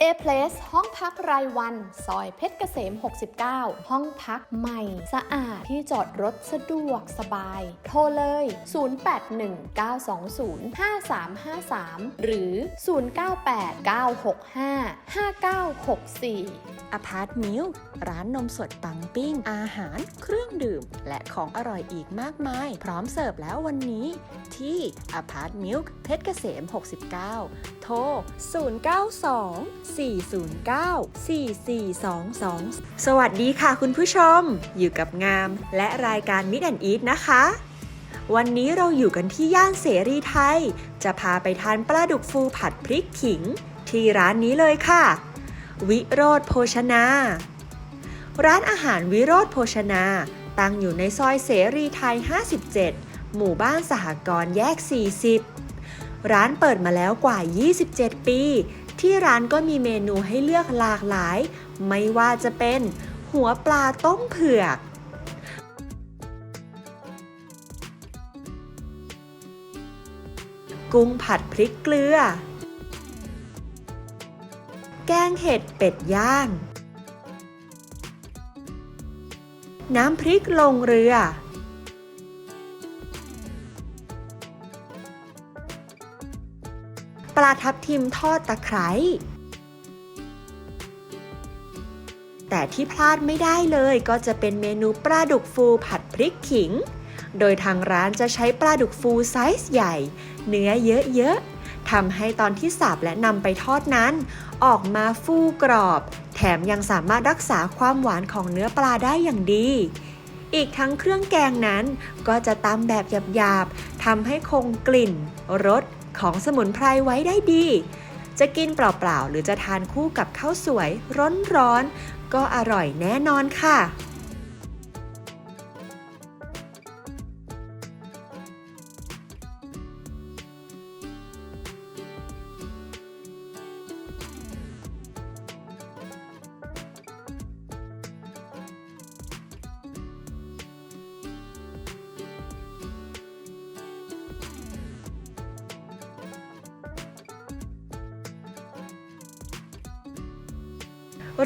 Place ห้องพักรายวัน ซอยเพชรเกษม 69 ห้องพักใหม่ สะอาดที่จอดรถสะดวกสบาย โทรเลย 0819205353 หรือ 0989655964 อพาร์ตมิลร้านนมสดปังปิ้ง อาหาร เครื่องดื่ม และของอร่อยอีกมากมาย พร้อมเสิร์ฟแล้ววันนี้ ที่อพาร์ตมิลเพชรเกษม 69 โทร 092 409 4422 สวัสดีค่ะคุณผู้ชม อยู่กับงาม และรายการมิดแอนอีทนะคะ วันนี้เราอยู่กันที่ย่านเสรีไทย จะพาไปทานปลาดุกฟูผัดพริกขิง ที่ร้านนี้เลยค่ะ วิโรธโภชนา ร้านอาหารวิโรธโภชนา ตั้งอยู่ในซอยเสรีไทย 57 หมู่บ้านสหกรณ์แยก 40ร้านเปิดมาแล้วกว่า 27 ปี ที่ร้านก็มีเมนูให้เลือกหลากหลาย ไม่ว่าจะเป็นหัวปลาต้มเผือก กุ้งผัดพริกเกลือ แกงเห็ดเป็ดย่าง น้ำพริกลงเรือ ลาทับทิมทอดตะไคร้ แต่ที่พลาดไม่ได้เลยก็จะเป็นเมนูปลาดุกฟูผัดพริกขิง โดยทางร้านจะใช้ปลาดุกฟูไซส์ใหญ่ เนื้อเยอะๆทำให้ตอนที่สับและนำไปทอดนั้น ออกมาฟูกรอบ แถมยังสามารถรักษาความหวานของเนื้อปลาได้อย่างดีอีกทั้งเครื่องแกงนั้นก็จะตำแบบหยาบๆทำให้คงกลิ่น รส ของสมุนไพรไว้ได้ดี จะกินเปล่าๆ หรือจะทานคู่กับข้าวสวยร้อนๆก็อร่อยแน่นอนค่ะ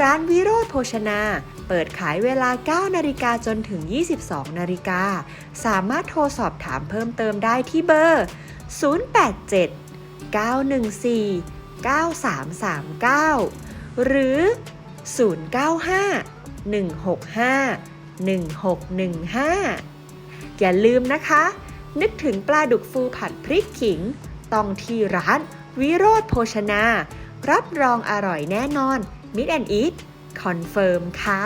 ร้านวิโรธโภชนา เปิดขายเวลา 9 นาฬิกาจนถึง 22 นาฬิกา สามารถโทรสอบถามเพิ่มเติมได้ที่เบอร์ 087 914 9339 หรือ 095 165 1615 อย่าลืมนะคะ นึกถึงปลาดุกฟูผัดพริกขิง ต้องที่ร้านวิโรธโภชนา รับรองอร่อยแน่นอน มิดแอนอีทคอนเฟิร์มค่ะ